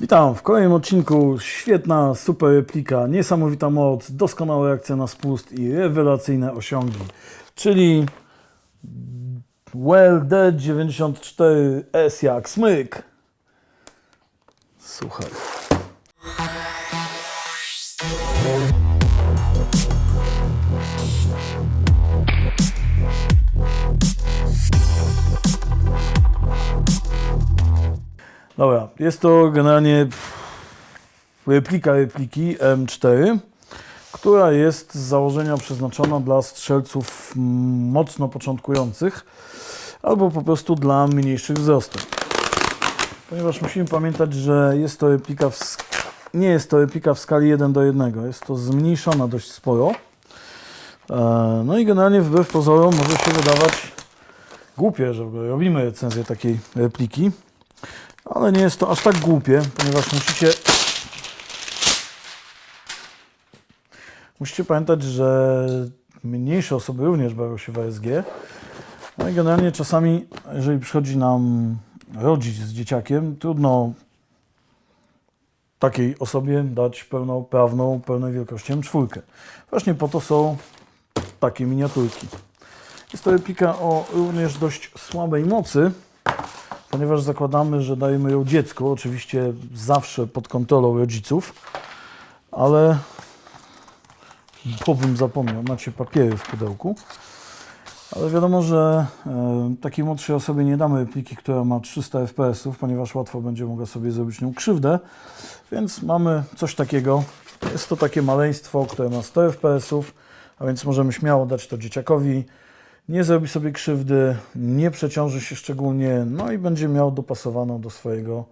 Witam w kolejnym odcinku. Świetna, super replika, niesamowita moc, doskonała reakcja na spust i rewelacyjne osiągi. Czyli Well Dead 94S jak smyk. Słuchaj. Dobra, jest to generalnie replika repliki M4, która jest z założenia przeznaczona dla strzelców mocno początkujących albo po prostu dla mniejszych wzrostów. Ponieważ musimy pamiętać, że jest to replika w, nie jest to replika w skali 1 do 1, jest to zmniejszona dość sporo. E, No i generalnie wbrew pozorom może się wydawać głupie, że robimy recenzję takiej repliki. Ale nie jest to aż tak głupie, ponieważ musicie. Musicie pamiętać, że mniejsze osoby również bawią się w ASG. No i generalnie czasami, jeżeli przychodzi nam rodzic z dzieciakiem, trudno takiej osobie dać pełnoprawną, pełnej wielkości M4. Właśnie po to są takie miniaturki. Jest to replika o również dość słabej mocy, ponieważ zakładamy, że dajemy ją dziecku, oczywiście zawsze pod kontrolą rodziców, ale bo zapomniał, macie papiery w pudełku. Ale wiadomo, że e, takiej młodszej osobie nie damy repliki, która ma 300 fps, ponieważ łatwo będzie mogła sobie zrobić nią krzywdę, więc mamy coś takiego. Jest to takie maleństwo, które ma 100 fps, a więc możemy śmiało dać to dzieciakowi nie zrobi sobie krzywdy, nie przeciąży się szczególnie, no i będzie miał dopasowaną do swojego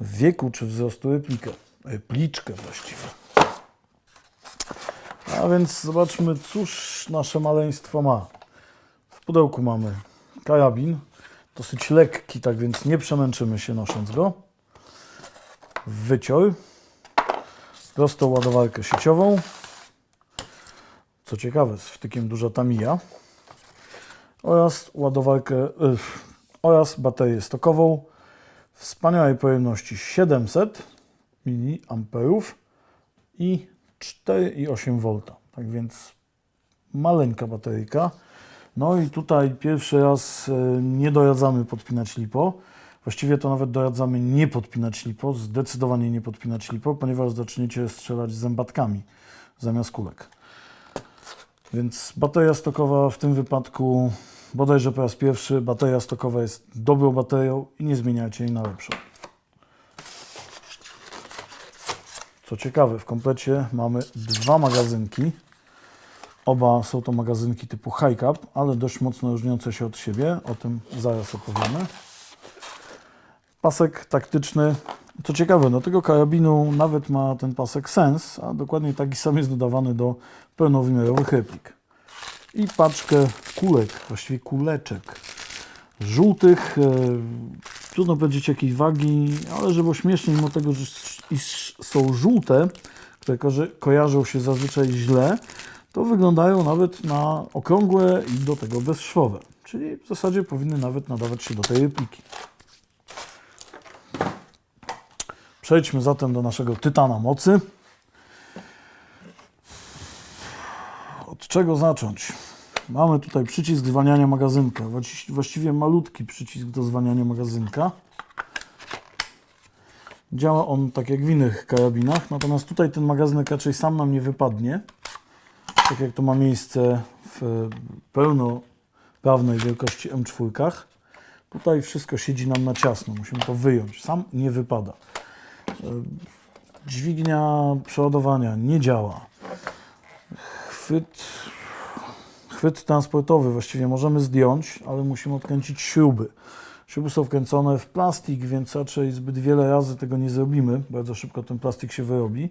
wieku czy wzrostu replikę, repliczkę właściwie. A więc zobaczmy, cóż nasze maleństwo ma. W pudełku mamy karabin, dosyć lekki, tak więc nie przemęczymy się nosząc go. Wycior, prostą ładowarkę sieciową. Co ciekawe, z wtykiem duża tamija oraz ładowarkę y, oraz baterię stokową wspaniałej pojemności 700 mA i 4,8 V. Tak więc maleńka bateryjka. No i tutaj pierwszy raz y, nie doradzamy podpinać lipo. Właściwie to nawet doradzamy nie podpinać lipo, zdecydowanie nie podpinać lipo, ponieważ zaczniecie strzelać zębatkami zamiast kulek. Więc bateria stokowa w tym wypadku, bodajże po raz pierwszy, bateria stokowa jest dobrą baterią i nie zmieniajcie jej na lepszą. Co ciekawe, w komplecie mamy dwa magazynki. Oba są to magazynki typu high cap, ale dość mocno różniące się od siebie. O tym zaraz opowiemy. Pasek taktyczny. Co ciekawe, do tego karabinu nawet ma ten pasek sens, a dokładnie taki sam jest dodawany do pełnowymiarowych replik. I paczkę kulek, właściwie kuleczek żółtych. E, trudno powiedzieć jakiej wagi, ale żeby śmiesznie, mimo tego, że są żółte, które ko- kojarzą się zazwyczaj źle, to wyglądają nawet na okrągłe i do tego bezszwowe. Czyli w zasadzie powinny nawet nadawać się do tej repliki. Przejdźmy zatem do naszego tytana mocy. Czego zacząć? Mamy tutaj przycisk zwalniania magazynka. Właści- Właściwie malutki przycisk do zwalniania magazynka. Działa on tak jak w innych karabinach, natomiast tutaj ten magazynek raczej sam nam nie wypadnie. Tak jak to ma miejsce w pełnoprawnej wielkości M4. Tutaj wszystko siedzi nam na ciasno, musimy to wyjąć. Sam nie wypada. Dźwignia przeładowania nie działa. Chwyt, chwyt transportowy właściwie możemy zdjąć, ale musimy odkręcić śruby. Śruby są wkręcone w plastik, więc raczej zbyt wiele razy tego nie zrobimy. Bardzo szybko ten plastik się wyrobi.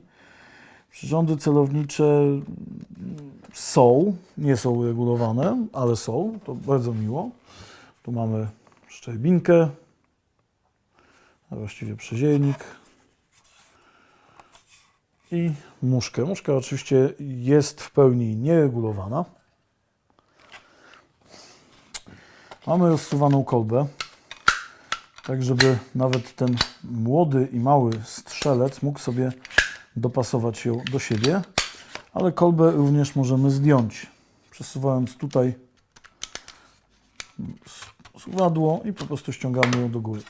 Przyrządy celownicze są, nie są uregulowane, ale są. To bardzo miło. Tu mamy szczerbinkę, a właściwie przeziejnik i muszkę. Muszka oczywiście jest w pełni nieregulowana. Mamy rozsuwaną kolbę. tak żeby nawet ten młody i mały strzelec mógł sobie dopasować ją do siebie, ale kolbę również możemy zdjąć, przesuwając tutaj suwadło i po prostu ściągamy ją do góry.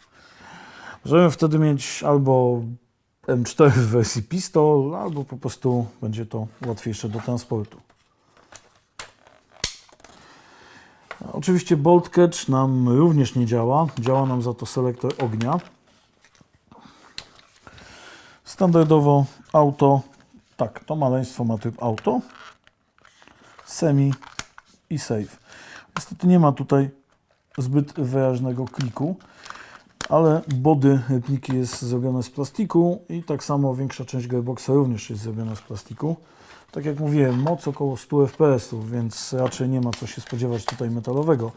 Możemy wtedy mieć albo M4 w wersji pistol, albo po prostu będzie to łatwiejsze do transportu. Oczywiście bolt catch nam również nie działa. Działa nam za to selektor ognia. Standardowo auto, tak, to maleństwo ma typ auto, semi i save. Niestety nie ma tutaj zbyt wyraźnego kliku, ale body repliki jest zrobione z plastiku i tak samo większa część gearboxa również jest zrobiona z plastiku. Tak jak mówiłem, moc około 100 fps, więc raczej nie ma co się spodziewać tutaj metalowego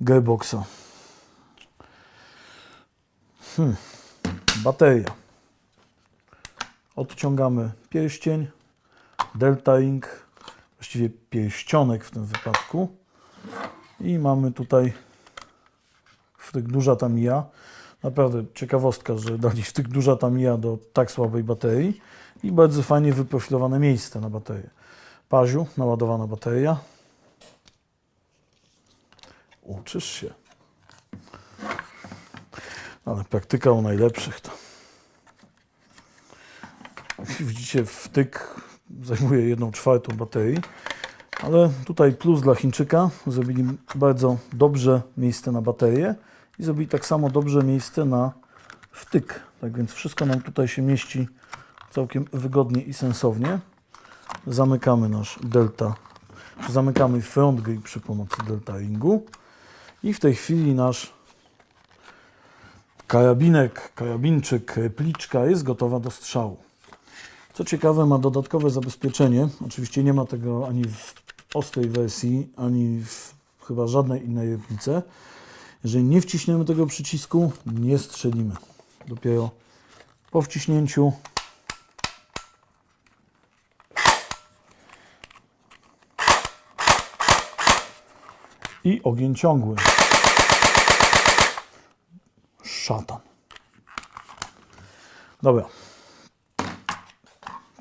gearboxa. Hmm. Bateria. Odciągamy pierścień, delta ring, właściwie pierścionek w tym wypadku i mamy tutaj wtyk duża Tamiya. Naprawdę ciekawostka, że dali wtyk duża Tamiya do tak słabej baterii i bardzo fajnie wyprofilowane miejsce na baterię. Paziu, naładowana bateria. Uczysz się. Ale praktyka u najlepszych to. Widzicie, wtyk zajmuje jedną czwartą baterii. Ale tutaj plus dla Chińczyka. Zrobili bardzo dobrze miejsce na baterię i zrobili tak samo dobrze miejsce na wtyk. Tak więc wszystko nam tutaj się mieści całkiem wygodnie i sensownie. Zamykamy nasz delta, zamykamy front grip przy pomocy delta ringu i w tej chwili nasz karabinek, karabinczyk, repliczka jest gotowa do strzału. Co ciekawe, ma dodatkowe zabezpieczenie. Oczywiście nie ma tego ani w ostrej wersji, ani w chyba żadnej innej replice. Jeżeli nie wciśniemy tego przycisku, nie strzelimy. Dopiero po wciśnięciu i ogień ciągły. Szatan. Dobra.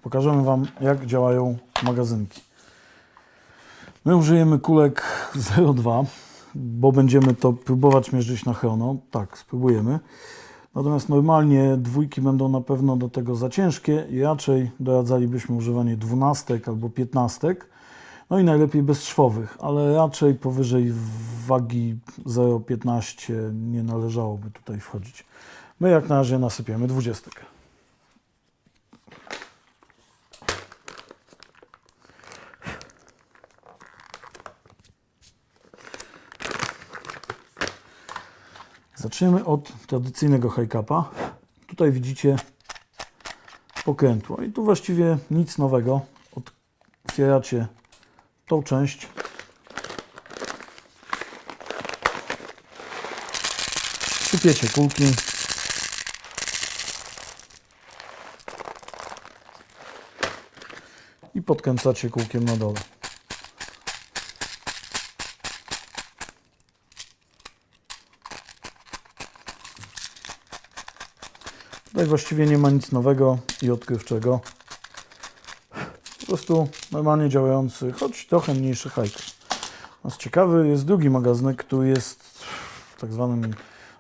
Pokażemy Wam, jak działają magazynki. My użyjemy kulek 0,2, bo będziemy to próbować mierzyć na chrono. Tak, spróbujemy. Natomiast normalnie dwójki będą na pewno do tego za ciężkie i raczej doradzalibyśmy używanie dwunastek albo piętnastek. No i najlepiej bezszwowych, ale raczej powyżej wagi 0,15 nie należałoby tutaj wchodzić. My jak na razie nasypiemy dwudziestek. Zaczniemy od tradycyjnego high-capa. Tutaj widzicie pokrętło i tu właściwie nic nowego. Otwieracie tą część. Sypiecie kulki. I podkręcacie kółkiem na dole. Tutaj właściwie nie ma nic nowego i odkrywczego. Po prostu normalnie działający, choć trochę mniejszy hajk. Nas ciekawy jest drugi magazynek, który jest tak zwanym,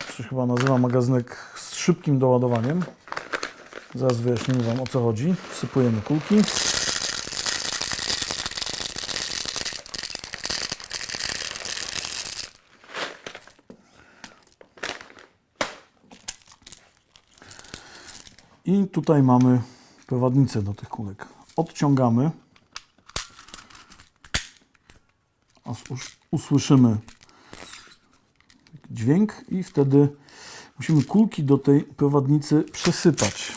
to się chyba nazywa magazynek z szybkim doładowaniem. Zaraz wyjaśnimy Wam o co chodzi. Wsypujemy kulki. I tutaj mamy prowadnicę do tych kulek. Odciągamy. Us- usłyszymy dźwięk i wtedy musimy kulki do tej prowadnicy przesypać.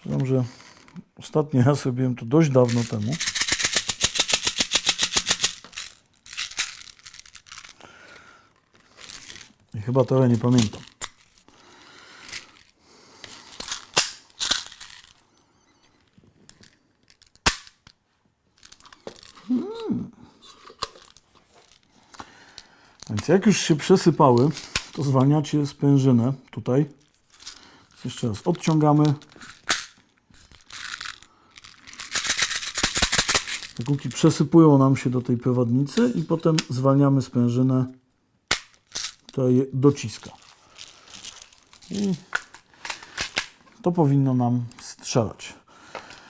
Przyznam, że ostatni raz robiłem to dość dawno temu. Chyba trochę nie pamiętam. Hmm. Więc jak już się przesypały, to zwalniacie sprężynę tutaj. Jeszcze raz odciągamy. Te przesypują nam się do tej prowadnicy i potem zwalniamy sprężynę która je dociska. I to powinno nam strzelać.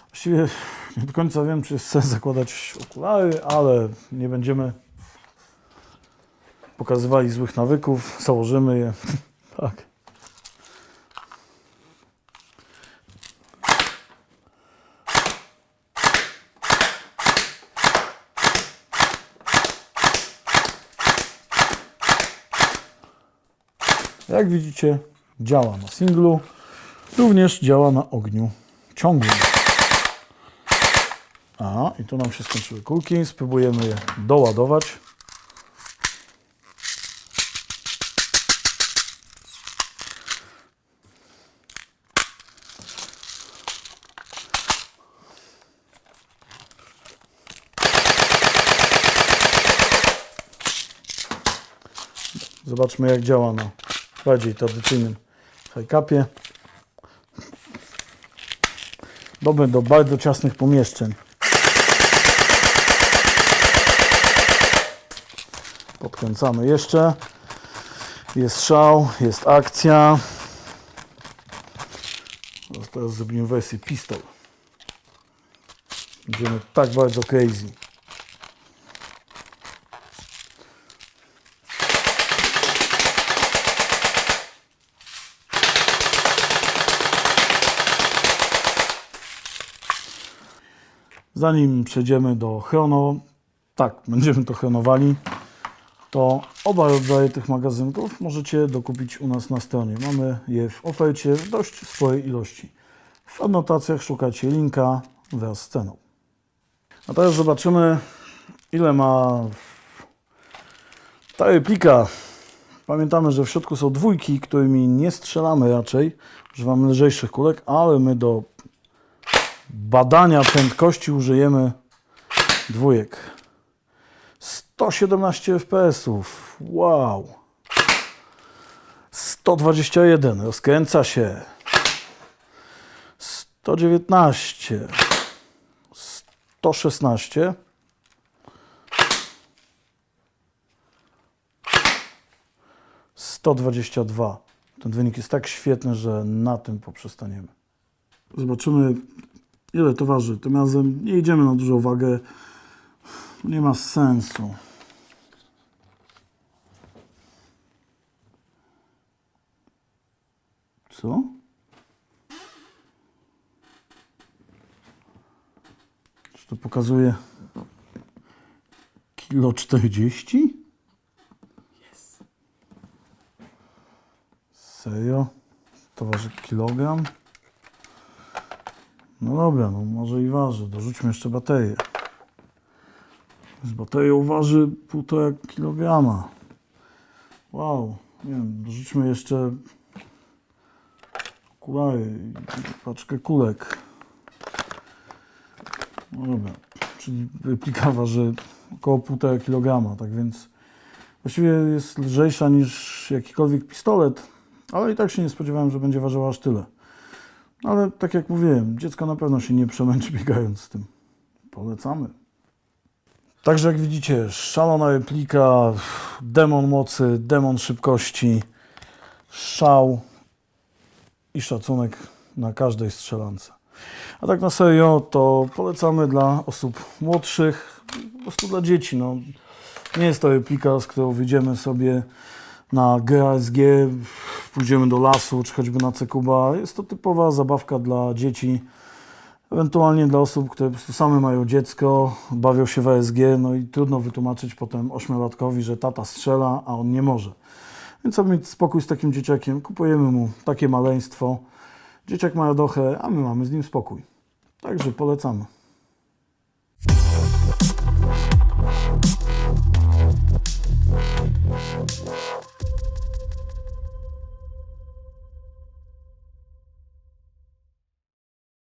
Właściwie nie do końca wiem, czy jest sens zakładać okulary, ale nie będziemy pokazywali złych nawyków, założymy je. tak. Jak widzicie, działa na singlu, również działa na ogniu ciągłym. A, i tu nam się skończyły kulki. Spróbujemy je doładować. Zobaczmy jak działa na bardziej tradycyjnym high-capie. Dobry do bardzo ciasnych pomieszczeń. Podkręcamy jeszcze. Jest szał, jest akcja. Teraz zrobimy wersję pistol. Będziemy tak bardzo crazy. Zanim przejdziemy do chrono, tak, będziemy to chronowali, to oba rodzaje tych magazynków możecie dokupić u nas na stronie. Mamy je w ofercie w dość sporej ilości. W anotacjach szukacie linka wraz z ceną. A teraz zobaczymy, ile ma ta replika. Pamiętamy, że w środku są dwójki, którymi nie strzelamy raczej. Używamy lżejszych kulek, ale my do badania prędkości użyjemy dwójek. 117 fps. Wow. 121. Rozkręca się. 119. 116. Sto dwadzieścia dwa. Ten wynik jest tak świetny, że na tym poprzestaniemy. Zobaczymy, ile to waży. Tym razem nie idziemy na dużą wagę. Nie ma sensu. Co? Czy to pokazuje kilo 40? Serio? To waży kilogram? No dobra, no może i waży. Dorzućmy jeszcze baterię. Z baterią waży 1,5 kg. Wow, nie wiem, dorzućmy jeszcze paczkę kulek. No dobra, czyli replika waży około 1,5 kg, tak więc właściwie jest lżejsza niż jakikolwiek pistolet, ale i tak się nie spodziewałem, że będzie ważyła aż tyle. Ale tak jak mówiłem, dziecko na pewno się nie przemęczy biegając z tym. Polecamy. Także jak widzicie, szalona replika, demon mocy, demon szybkości, szał i szacunek na każdej strzelance. A tak na serio, to polecamy dla osób młodszych, po prostu dla dzieci. No. Nie jest to replika, z którą wyjdziemy sobie na GASG, pójdziemy do lasu, czy choćby na Cekuba. Jest to typowa zabawka dla dzieci, ewentualnie dla osób, które po prostu same mają dziecko, bawią się w ASG, no i trudno wytłumaczyć potem ośmiolatkowi, że tata strzela, a on nie może. Więc aby mieć spokój z takim dzieciakiem, kupujemy mu takie maleństwo. Dzieciak ma radochę, a my mamy z nim spokój. Także polecamy.